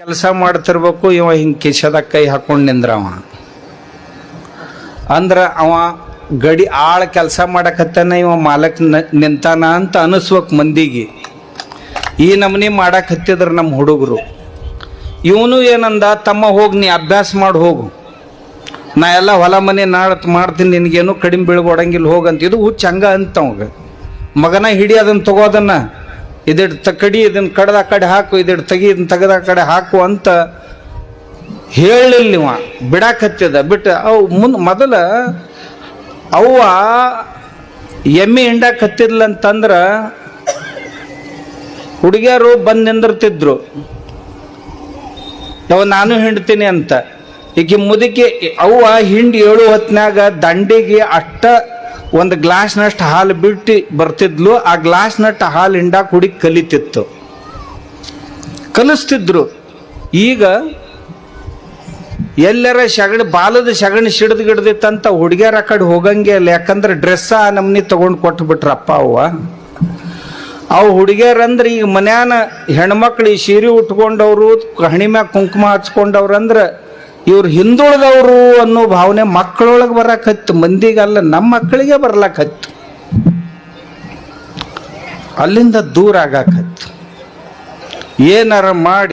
ಕೆಲಸ ಮಾಡ್ತಿರ್ಬೇಕು, ಇವ ಹಿಂಗೆ ಕಿಶದಾಗ ಕೈ ಹಾಕೊಂಡ್ ನಿಂದ್ರವ. ಅಂದ್ರೆ ಅವ ಗಡಿ ಆಳ ಕೆಲಸ ಮಾಡಕತ್ತಾನ, ಇವ ಮಾಲಕ್ ನಿಂತಾನ ಅಂತ ಅನಿಸ್ಬೇಕು ಮಂದಿಗೆ. ಈ ನಮನಿ ಮಾಡಕ್ ಹತ್ತಿದ್ರ ನಮ್ಮ ಹುಡುಗರು. ಇವನು ಏನಂದ, ತಮ್ಮ ಹೋಗಿ ನೀ ಅಭ್ಯಾಸ ಮಾಡಿ ಹೋಗು. ನಾ ಎಲ್ಲ ಹೊಲ ಮನೆ ನಾಳತ್ ಮಾಡ್ತೀನಿ, ನಿನಗೇನು ಕಡಿಮೆ ಬೀಳ್ಗೊಡಂಗಿಲ್ಲ ಹೋಗಂತ. ಇದು ಹುಚ್ಚ ಹಂಗ ಅಂತ ಅವಾಗ. ಮಗನ ಹಿಡಿ ಅದನ್ನು. ತಗೋದನ್ನ ಇದಿಡ್ ತಕ್ಕಡಿ ಇದನ್ನು ಕಡ್ದ ಕಡೆ ಹಾಕು ಇದಿಡ್ ತೆಗಿ ಇದನ್ನ ತೆಗೆದ ಕಡೆ ಹಾಕು ಅಂತ ಹೇಳಿಲ್ಲ ಇವ ಬಿಡಾಕತ್ತದ. ಬಿಟ್ಟು ಅವು ಮುಂದ್ ಮೊದಲ ಅವ್ವ ಎಮ್ಮೆ ಹಿಂಡಕ್ಕೆ ಹತ್ತಿದ್ಲ ಅಂತಂದ್ರೆ ಹುಡುಗಿಯರು ಬಂದು ನಿಂದಿರ್ತಿದ್ರು. ಯಾವ ನಾನು ಹಿಂಡ್ತೀನಿ ಅಂತ. ಈಗ ಮುದುಕಿ, ಅವ್ವ ಹಿಂಡಿ ಏಳು ಹೊತ್ನ್ಯಾಗ ದಂಡಿಗೆ ಅಷ್ಟ ಒಂದು ಗ್ಲಾಸ್ನಷ್ಟು ಹಾಲು ಬಿಟ್ಟು ಬರ್ತಿದ್ಲು, ಆ ಗ್ಲಾಸ್ನಷ್ಟು ಹಾಲು ಹಿಂಡಾಕ್ ಹುಡಿ ಕಲಿತಿತ್ತು. ಕಲಿಸ್ತಿದ್ರು. ಈಗ ಎಲ್ಲರ ಶಗಣಿ, ಬಾಲದ ಶಗಣಿ ಸಿಡ್ದು ಗಿಡದಿತ್ತಂತ ಹುಡುಗಿಯರ ಕಡೆ ಹೋಗಂಗೆ ಇಲ್ಲ. ಯಾಕಂದ್ರೆ ಡ್ರೆಸ್ಸ ಆ ನಮ್ನಿ ತಗೊಂಡು ಕೊಟ್ಟು ಬಿಟ್ರಪ್ಪ ಅವ್ವ. ಅವು ಹುಡುಗಿಯರಂದ್ರೆ ಈಗ ಮನ್ಯಾನ ಹೆಣ್ಮಕ್ಳು ಈ ಸೀರೆ ಉಟ್ಕೊಂಡವ್ರು, ಹಣಿ ಮ್ಯಾಗ ಕುಂಕುಮ ಹಚ್ಕೊಂಡವ್ರು ಅಂದ್ರೆ ಇವ್ರು ಹಿಂದುಳಿದವರು ಅನ್ನೋ ಭಾವನೆ ಮಕ್ಕಳೊಳಗೆ ಬರಕತ್ತು ಮಂದಿಗಲ್ಲ ನಮ್ಮ ಮಕ್ಕಳಿಗೆ ಬರ್ಲಕತ್ತು ಅಲ್ಲಿಂದ ದೂರ ಆಗಾಕತ್ತು ಏನಾರ ಮಾಡಿ